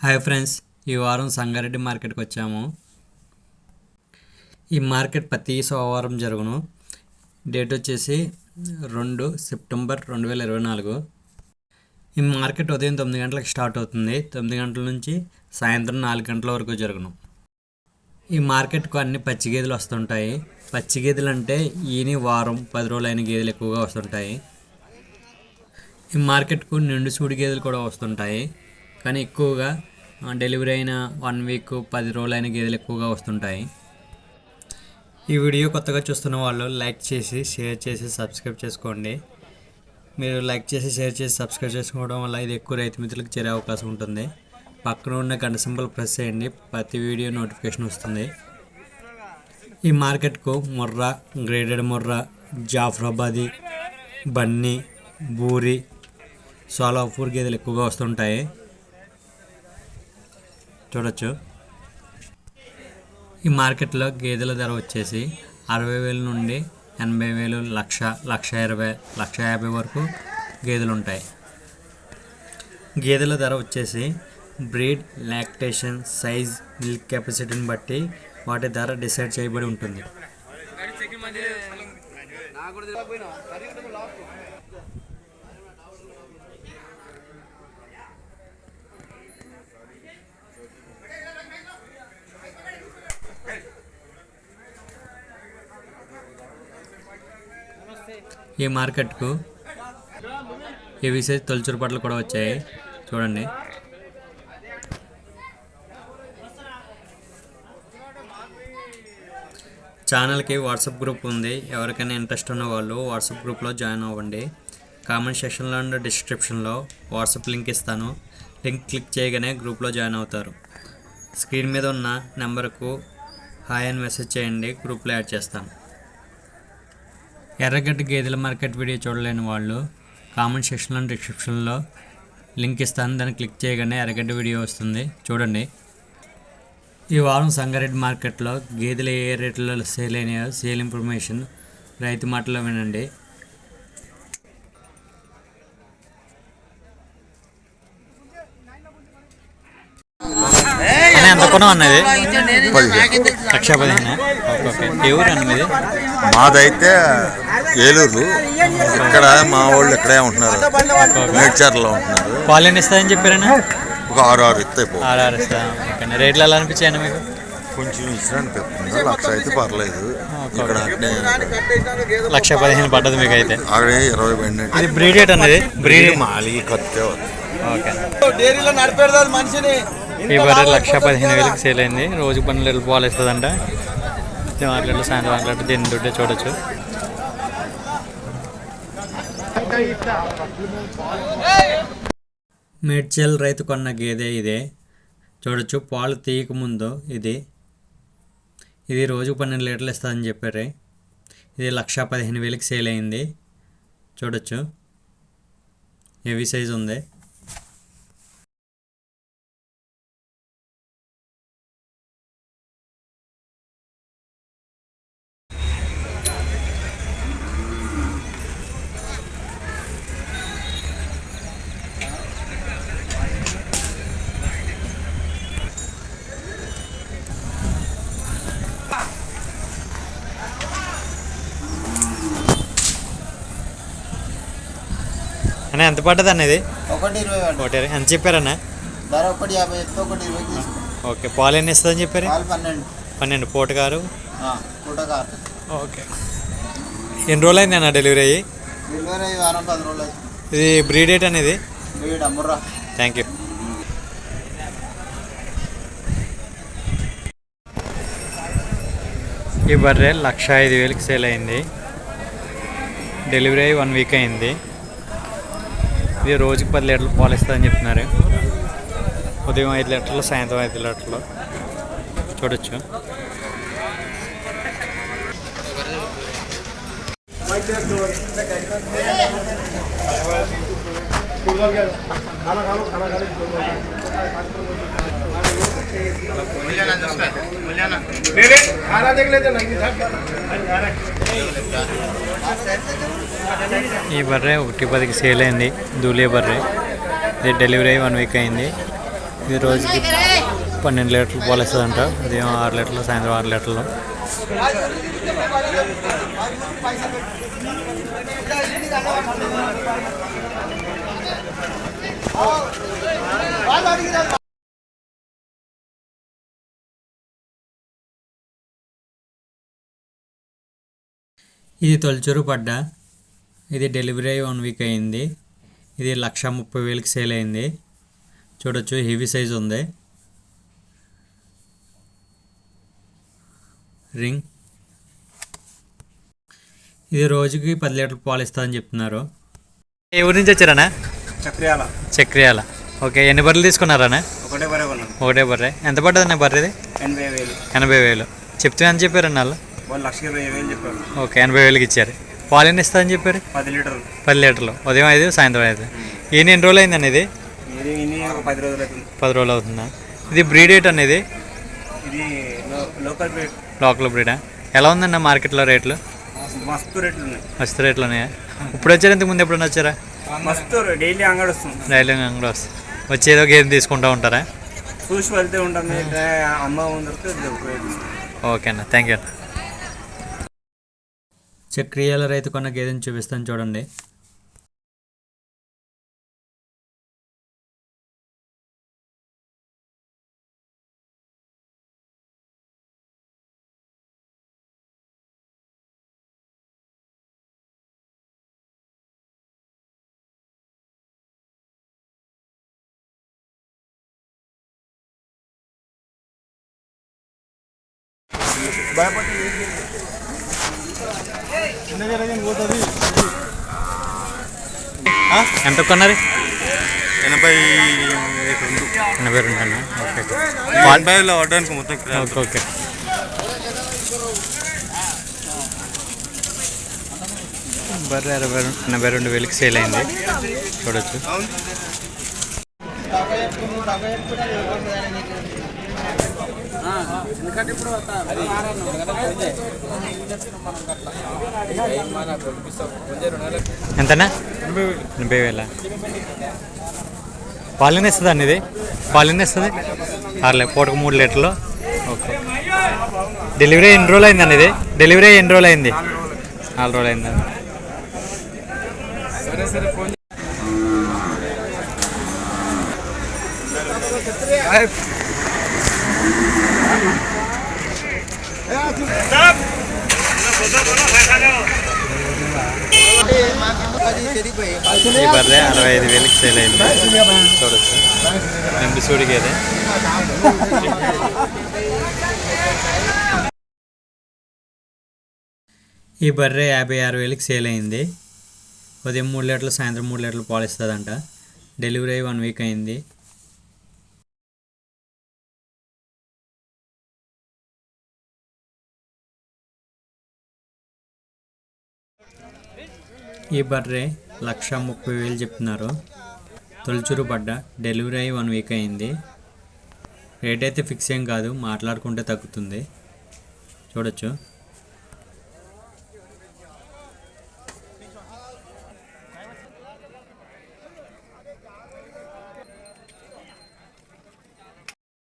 Hi friends ఈ వారం సంగారెడ్డి మార్కెట్కి వచ్చాము. ఈ మార్కెట్ ప్రతి సోమవారం జరుగును. డేట్ వచ్చేసి రెండు సెప్టెంబర్ రెండు వేల ఇరవై నాలుగు. ఈ మార్కెట్ ఉదయం తొమ్మిది గంటలకు స్టార్ట్ అవుతుంది. తొమ్మిది గంటల నుంచి సాయంత్రం నాలుగు గంటల వరకు జరుగును. ఈ మార్కెట్కు అన్ని పచ్చి గేదెలు వస్తుంటాయి. పచ్చి గేదెలు అంటే ఈని వారం పది రోజులైన గేదెలు ఎక్కువగా వస్తుంటాయి. ఈ మార్కెట్కు నిండు సూడి గేదెలు కూడా వస్తుంటాయి. కానీ ఎక్కువగా డెలివరీ అయిన వన్ వీక్ పది రోజులైన గేదెలు ఎక్కువగా వస్తుంటాయి. ఈ వీడియో కొత్తగా చూస్తున్న వాళ్ళు లైక్ చేసి షేర్ చేసి సబ్స్క్రైబ్ చేసుకోండి. మీరు లైక్ చేసి షేర్ చేసి సబ్స్క్రైబ్ చేసుకోవడం వల్ల ఇది ఎక్కువ రైతు మిత్రులకు చేరే అవకాశం ఉంటుంది. పక్కన ఉన్న గంట సింబల్ ప్రెస్ చేయండి ప్రతి వీడియో నోటిఫికేషన్ వస్తుంది. ఈ మార్కెట్కు ముర్రా గ్రేడెడ్ ముర్రా జాఫ్రాబాది బన్నీ బూరి సోలాపూర్ గేదెలు ఎక్కువగా వస్తుంటాయి. చూడొచ్చు. ఈ మార్కెట్లో గేదెల ధర వచ్చేసి అరవై వేల నుండి ఎనభై వేలు లక్ష లక్ష ఇరవై లక్ష యాభై వరకు గేదెలు ఉంటాయి. గేదెల ధర వచ్చేసి బ్రీడ్ లాక్టేషన్ సైజ్ మిల్క్ కెపాసిటీని బట్టి వాటి ధర డిసైడ్ చేయబడి ఉంటుంది. ఈ మార్కెట్కు ఈ విశేష తొలచూరు పట్లు కూడా వచ్చాయి. చూడండి. ఛానల్కి వాట్సాప్ గ్రూప్ ఉంది. ఎవరికైనా ఇంట్రెస్ట్ ఉన్న వాళ్ళు వాట్సాప్ గ్రూప్లో జాయిన్ అవ్వండి. కామెంట్ సెక్షన్లో అండ్ డిస్క్రిప్షన్లో వాట్సాప్ లింక్ ఇస్తాను. లింక్ క్లిక్ చేయగానే గ్రూప్లో జాయిన్ అవుతారు. స్క్రీన్ మీద ఉన్న నెంబర్కు హాయ్ అని మెసేజ్ చేయండి. గ్రూప్లో యాడ్ చేస్తాను. ఎర్రగడ్డ గేదెల మార్కెట్ వీడియో చూడలేని వాళ్ళు కామెంట్ సెక్షన్లో డిస్క్రిప్షన్లో లింక్ ఇస్తాను. దాన్ని క్లిక్ చేయగానే ఎర్రగడ్డ వీడియో వస్తుంది. చూడండి. ఈ వారం సంగారెడ్డి మార్కెట్లో గేదెలు ఏ రేట్లలో సేల్ అయినాయో సేల్ ఇన్ఫర్మేషన్ రైతు మాటలో వినండి. ఎంత కొనం అన్నది లక్ష పదిహేను? మాదైతే ఏలూరు. ఇక్కడ మా వాళ్ళు ఇక్కడే ఉంటున్నారు. నేచర్లో ఉంటున్నారు. పాలు ఎన్ని ఇస్తాయని చెప్పారన్నా? ఒక ఆరు ఆరు ఇస్తాయి పో ఆర్ఆర్ ఇస్తా. రేట్లు ఎలా అనిపించాయన్న మీకు? కొంచెం ఇన్సిడెంట్ తెస్తుంది లక్ష అయితే పర్లేదు. ఇక్కడ లక్ష పదిహేను పడ్డది మీకు అయితే అక్కడ ఇరవై ఇది బ్రీడ్ రేట్ అన్నది? బ్రీడ్ మాలి ఖర్చే ఓకే. డైరీలో మనిషిని. ఈ బర్రె లక్ష పదిహేను వేలకు సేల్ అయింది. రోజు పన్నెండు లీటర్లు పాలు ఇస్తుందంట. మార్కెట్లో సాయంత్రం మార్కెట్ దీని దుడ్డే చూడొచ్చు. మేడ్చల్ రైతు కొన్న గేదె ఇదే. చూడొచ్చు పాలు తీయక ముందు ఇది. ఇది రోజు పన్నెండు లీటర్లు ఇస్తుందని చెప్పారు. ఇది లక్ష పదిహేను వేలకి సేల్ అయింది. చూడొచ్చు. హెవీ సైజ్ ఉంది. అన్న ఎంత పడ్డది అనేది ఒకటి ఇరవై ఒకటి ఎంత చెప్పారన్న? ధర ఒకటి యాభై ఒకటి ఇరవై ఓకే పాలు ఎన్ని ఇస్తుందని చెప్పారు? పన్నెండు. పన్నెండు. పూటగారు? పూట కారు ఓకే. ఎన్ని రోజులు అయింది అన్న డెలివరీ అయ్యి? డెలివరీ అయ్యి వారం పది రోజులు ఇది బ్రీడ్ రేట్ అనేది అమ్ముర్రా థ్యాంక్ యూ. ఈ బర్రె లక్ష ఐదు వేలకి సేల్ అయింది. డెలివరీ అయ్యి వన్ వీక్ అయింది. ఇది రోజుకి పది లీటర్లు పాలు ఇస్తుందని చెప్తున్నారు ఉదయం ఐదు లీటర్లు సాయంత్రం ఐదు లీటర్లు. చూడొచ్చు. ఈ బర్రె ఒకటి పదికి సేల్ అయింది. దూలే బర్రె. ఇది డెలివరీ అయ్యి వన్ వీక్ అయింది. ఇది రోజుకి పన్నెండు లీటర్లు పాలు ఉదయం ఆరు లీటర్లు సాయంత్రం ఆరు లీటర్లు. ఇది తొలిచూరు పడ్డ. ఇది డెలివరీ అయ్యి వన్ వీక్ అయింది. ఇది లక్ష ముప్పై వేలకి సేల్ అయింది. చూడొచ్చు హెవీ సైజ్ ఉంది. రింగ్. ఇది రోజుకి పది లీటర్లు పాలు ఇస్తుందని చెప్తున్నారు. ఏ ఊరి నుంచి వచ్చారనా చక్రియాల. చక్రియాల. ఓకే ఎన్ని బర్రెలు తీసుకున్నారనా ఒకటే బరే కొన్నాం ఒకటే బర్రె. ఎంత పడ్డదన్న బర్రెది? ఎనభై వేలు. ఎనభై వేలు. చెప్తే ఎంత చెప్పారన్న వాళ్ళు. వాళ్ళు లక్ష ఇరవై వేలు చెప్పారు. ఓకే ఎనభై వేలకి ఇచ్చారు. పాలు ఎన్ని ఇస్తుందని చెప్పారు? పది లీటర్లు. పది లీటర్లు. ఉదయం ఐదు సాయంత్రం ఐదు. ఈయన ఎన్ని రోజులు అయిందండి ఇది పది రోజులు అవుతుంది. పది రోజులు అవుతుందా? ఇది బ్రీడ్ రేట్ అనేది? ఇది లోకల్ రేట్ లోకల్ బ్రీడా? ఎలా ఉందన్న మార్కెట్లో రేట్లు? మస్తు రేట్లు ఉన్నాయి. మస్తు రేట్లు ఉన్నాయా? ఇప్పుడు వచ్చారు? ఇంతకు ముందు ఎప్పుడైనా వచ్చారా? మస్తు డైలీ అంగడి వస్తుంది. రైల్వే అంగడి వస్తుంది. వచ్చి ఏదో గేమ్ తీసుకుంటూ ఉంటారా? చూసి వెళ్తే ఉంటాం అమ్మ ఓకే అన్న థ్యాంక్ యూ అన్న. చక్రియాల రైతు కొన్న గేదెని చూపిస్తాను చూడండి. ఎంత కొన్నారు? ఎనభై రెండు ఎనభై రెండు అన్న? ఓకే. ఎనభైలో అవడానికి మొత్తం ఓకే ఓకే. బర్రె అరవై రెండు ఎనభై రెండు వేలకి సేల్ అయింది. చూడొచ్చు. ఎంతనా? ఎనభై వేల? పాలన ఇస్తుంది అండి ఇది పాలన ఇస్తుంది? అరలే పూటకు మూడు లీటర్లు. ఓకే. డెలివరీ ఎన్ని రోజులు అయిందండి ఇది? డెలివరీ ఎన్ని రోజులు అయింది నాలుగు రోజులు అయిందండి ఈ బర్రె అరవై ఐదు వేలకి సేల్ అయింది. చూడొచ్చు. రెండు సూడికి అదే ఈ బర్రె యాభై ఆరు వేలకి సేల్ అయింది. ఉదయం మూడు లీటర్లు సాయంత్రం మూడు లీటర్లు పాలు ఇస్తుందంట. డెలివరీ అయ్యి వన్ వీక్ అయింది. ఈ బర్రె లక్ష ముప్పై వేలు చెప్తున్నారు. తొలిచూరు పడ్డ. డెలివరీ అయ్యి వన్ వీక్ అయింది. రేట్ అయితే ఫిక్స్ ఏం కాదు. మాట్లాడుకుంటే తగ్గుతుంది. చూడొచ్చు.